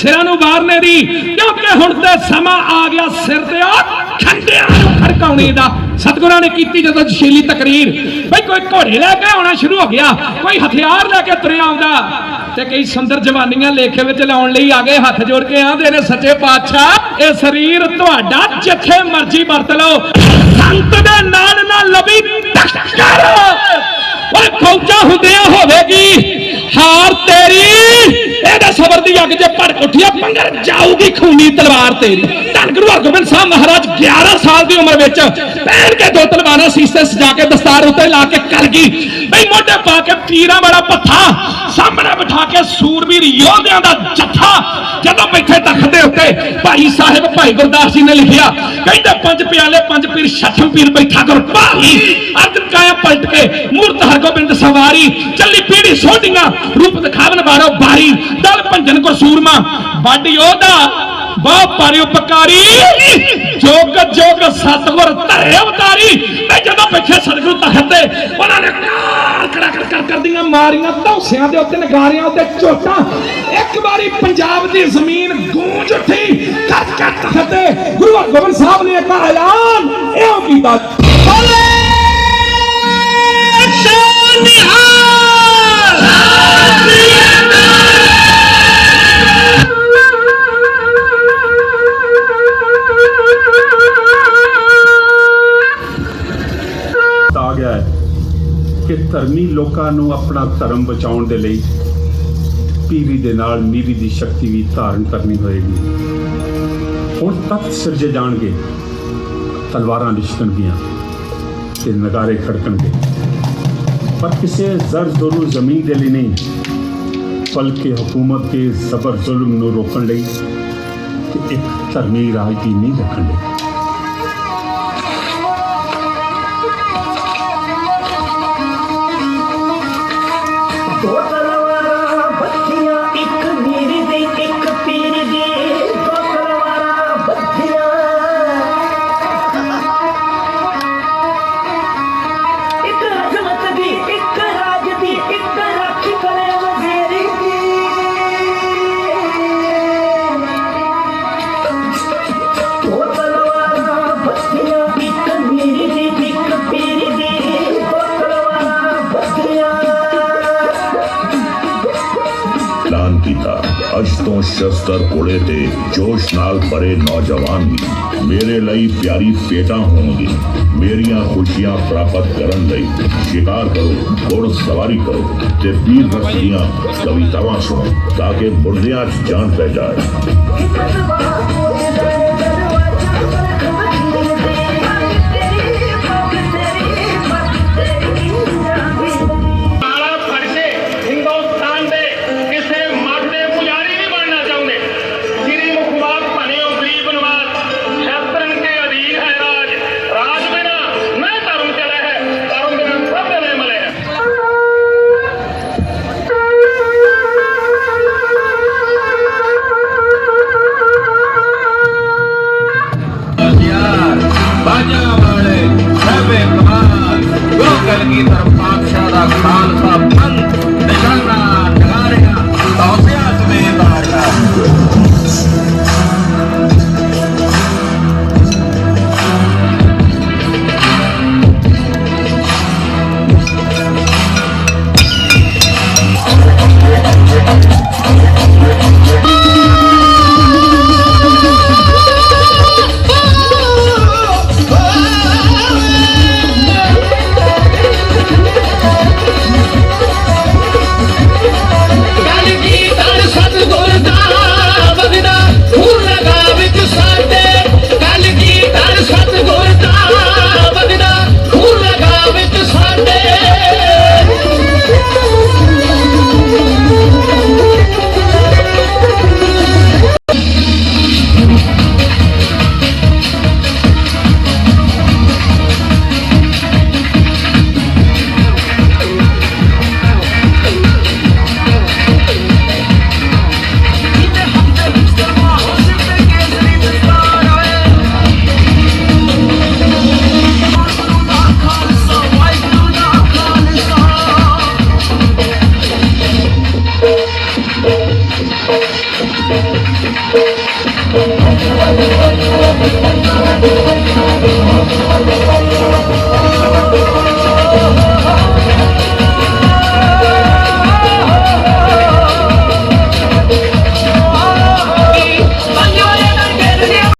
ਸਿਰਾਂ ਨੂੰ ਵਾਰਨੇ ਦੀ, ਕਿਉਂਕਿ ਹੁਣ ਤੇ ਸਮਾਂ ਆ ਗਿਆ ਸਿਰ ਤੇ ਆ ਖੰਡਿਆਂ ਨੂੰ ਖੜਕਾਉਣੇ ਦਾ। ਸਤਿਗੁਰਾਂ ਨੇ ਕੀਤੀ ਜਦੋਂ ਜਸ਼ੀਲੀ ਤਕਰੀਰ। ਬਈ ਕੋਈ ਘੋੜੇ ਲੈ ਕੇ ਆਉਣਾ ਸ਼ੁਰੂ ਹੋ ਗਿਆ, ਕੋਈ ਹਥਿਆਰ ਲੈ ਕੇ ਤੁਰਿਆ ਆਉਂਦਾ, ਤੇ ਕਈ ਸੁੰਦਰ ਜਵਾਨੀਆਂ ਲੇਖੇ ਵਿੱਚ ਲਾਉਣ ਲਈ ਆ ਗਏ, ਹੱਥ ਜੋੜ ਕੇ ਆਂਦੇ ਨੇ, ਸੱਚੇ ਪਾਤਸ਼ਾਹ, ਇਹ ਸਰੀਰ ਤੁਹਾਡਾ ਜਿੱਥੇ ਮਰਜ਼ੀ ਵਰਤ ਲਓ। ਸੰਤ ਦੇ ਨਾਲ ਨਾਲ ਲਵੀ ਟੱਕਰ ਦੀ ਅੱਗ ਜੇ ਭੜਕ ਉੱਠਿਆ ਪੰਗਰ ਜਾਊਗੀ ਖੂਨੀ ਤਲਵਾਰ ਤੇਰੀ। ਧੰਨ ਗੁਰੂ ਹਰਗੋਬਿੰਦ ਸਾਹਿਬ ਮਹਾਰਾਜ 11 ਸਾਲ ਦੀ ਉਮਰ ਵਿੱਚ ਪਹਿਨ ਕੇ ਦੋ ਤਲਵਾਰਾਂ ਸੀਸੇ ਸਜਾ ਕੇ ਦਸਤਾਰ ਉੱਤੇ ਲਾ ਕੇ ਕਲ ਬਈ ਮੋਢੇ ਪਾ ਕੇ ਪੀਰਾਂ ਵਾਲਾ ਪੱਥਾ ਸਾਹਮਣੇ ਬਿਠਾ ਕੇ ਸੂਰਬੀਰ ਯੋਧਿਆਂ ਦਾ ਜੱਥਾ ਜਦੋਂ ਬੈਠੇ ਤਖਤ ਦੇ ਉੱਤੇ ਭਾਈ ਸਾਹਿਬ, ਭਾਈ ਗੁਰਦਾਸ ਜੀ ਨੇ ਲਿਖਿਆ, ਕਹਿੰਦੇ ਪੰਜ ਪਿਆਲੇ ਪੰਜ ਪੀਰ ਛਠਮ ਪੀਰ ਬੈਠਾ ਕਰ ਭਾਈ ਅਰਜਨ ਕਾਇਆ ਪਲਟ ਕੇ ਮੂਰਤ ਹਰਗੋਬਿੰਦ ਸਵਾਰੀ, ਚੱਲੀ ਪੀੜੀ ਸੋਢੀਆਂ, ਰੂਪ ਦਿਖਾਵਨ ਬਾਰੋ ਬਾਰੀ, ਦਲ ਭੰਜਨ ਕੋ ਸੂਰਮਾ, ਵੱਡ ਯੋਧਾ, ਬਹੁ ਪਾਰੀ ਉਪਕਾਰੀ, ਜੋਗ ਜੋਗ ਸਤਗੁਰ ਧਰੇ ਅਵਤਾਰੀ, ਤੇ ਜਦੋਂ ਪਿੱਛੇ ਸਤਗੁਰ ਤਖਤ ਉਹਨਾਂ ਨੇ ਕੜਾ ਕਰ ਕਰ ਕਰਦੀਆਂ ਮਾਰੀਆਂ, ਧੌਸਿਆਂ ਦੇ ਉੱਤੇ, ਨਗਾਰਿਆਂ ਉੱਤੇ ਝੋਟਾਂ ਇੱਕ ਵਾਰੀ ਪੰਜਾਬ ਦੀ ਜ਼ਮੀਨ ਗੂੰਜ ਉੱਠੀ ਕਰ ਕਰ ਤਖਤ ਗੁਰੂ ਹਰਗੋਬਿੰਦ ਸਾਹਿਬ ਨੇ ਇੱਕ ਐਲਾਨ ਇਹੋ ਕੀਤਾ ਧਰਮੀ ਲੋਕਾਂ ਨੂੰ ਆਪਣਾ ਧਰਮ ਬਚਾਉਣ ਦੇ ਲਈ ਪੀਰੀ ਦੇ ਨਾਲ ਨੀਵੀ ਦੀ ਸ਼ਕਤੀ ਵੀ ਧਾਰਨ ਕਰਨੀ ਹੋਏਗੀ। ਹੁਣ ਤਖਤ ਸਿਰਜੇ ਜਾਣਗੇ, ਤਲਵਾਰਾਂ ਲਿਸ਼ਕਣਗੀਆਂ ਤੇ ਨਗਾਰੇ ਖੜਕਣਗੇ। ਪਰ ਕਿਸੇ ਜ਼ਰ ਜ਼ਰੂ ਜ਼ਮੀਨ ਦੇ ਲਈ ਨਹੀਂ, ਬਲਕਿ ਹਕੂਮਤ ਦੇ ਜ਼ਬਰ ਜ਼ੁਲਮ ਨੂੰ ਰੋਕਣ ਲਈ ਤੇ ਇੱਕ ਧਰਮੀ ਰਾਜ ਦੀ ਨੀਂਹ ਰੱਖਣ ਲਈ। ਅੱਜ ਤੋਂ ਸ਼ਸਤਰ ਕੋਲੇ ਤੇ ਜੋਸ਼ ਨਾਲ ਭਰੇ ਨੌਜਵਾਨ ਵੀ ਮੇਰੇ ਲਈ ਪਿਆਰੀ ਪੇਟਾਂ ਹੋਣਗੇ ਮੇਰੀਆਂ ਖੁਸ਼ੀਆਂ ਪ੍ਰਾਪਤ ਕਰਨ ਲਈ ਸ਼ਿਕਾਰ ਕਰੋ ਘੋੜ ਸਵਾਰੀ ਕਰੋ ਤੇ ਵੀਰ ਰਸ ਦੀਆਂ ਕਵਿਤਾਵਾਂ ਸੁਣੋ ਤਾਂ ਕਿ ਮੁਰਦਿਆਂ 'ਚ ਜਾਨ ਪੈ ਜਾਏ aquí Thank you.